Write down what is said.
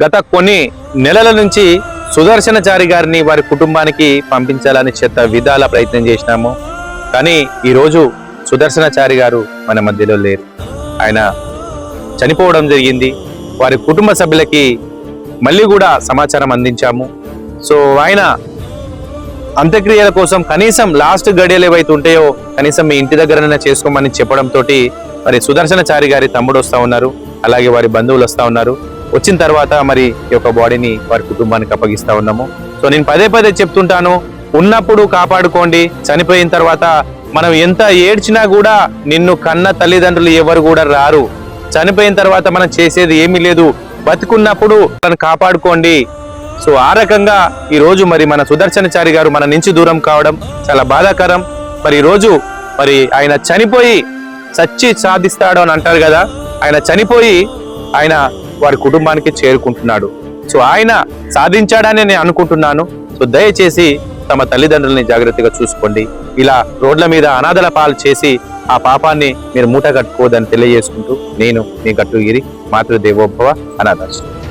గత కొన్ని నెలల నుంచి సుదర్శనచారి గారిని వారి కుటుంబానికి పంపించాలని చెత్త విధాల ప్రయత్నం చేసినాము. కానీ ఈరోజు సుదర్శనచారి గారు మన మధ్యలో లేరు. ఆయన చనిపోవడం జరిగింది. వారి కుటుంబ సభ్యులకి మళ్ళీ కూడా సమాచారం అందించాము. సో ఆయన అంత్యక్రియల కోసం కనీసం లాస్ట్ గడియలు ఏవైతే ఉంటాయో కనీసం మీ ఇంటి దగ్గరనైనా చేసుకోమని చెప్పడంతో మరి సుదర్శనచారి గారి తమ్ముడు వస్తూ ఉన్నారు. అలాగే వారి బంధువులు వస్తూ ఉన్నారు. వచ్చిన తర్వాత మరి ఈ యొక్క బాడీని వారి కుటుంబానికి అప్పగిస్తా ఉన్నాము. సో నేను పదే పదే చెప్తుంటాను ఉన్నప్పుడు కాపాడుకోండి చనిపోయిన తర్వాత మనం ఎంత ఏడ్చినా కూడా నిన్ను కన్న తల్లిదండ్రులు ఎవరు కూడా రారు. చనిపోయిన తర్వాత మనం చేసేది ఏమీ లేదు. బతుకున్నప్పుడు మనం కాపాడుకోండి. సో ఆ రకంగా ఈరోజు మరి మన సుదర్శనచారి గారు మన నుంచి దూరం కావడం చాలా బాధాకరం. మరి ఈ రోజు మరి ఆయన చనిపోయి చచ్చి సాధిస్తాడు అని అంటారు కదా ఆయన చనిపోయి ఆయన వారి కుటుంబానికి చేరుకుంటున్నాడు. సో ఆయన సాధించాడని నేను అనుకుంటున్నాను. సో దయచేసి తమ తల్లిదండ్రులని జాగ్రత్తగా చూసుకోండి. ఇలా రోడ్ల మీద అనాథల పాలు చేసి ఆ పాపాన్ని మీరు మూట కట్టుకోదని తెలియజేసుకుంటూ నేను మీ గట్టుగిరి మాతృదేవోభవ అనాథాశ్రమం.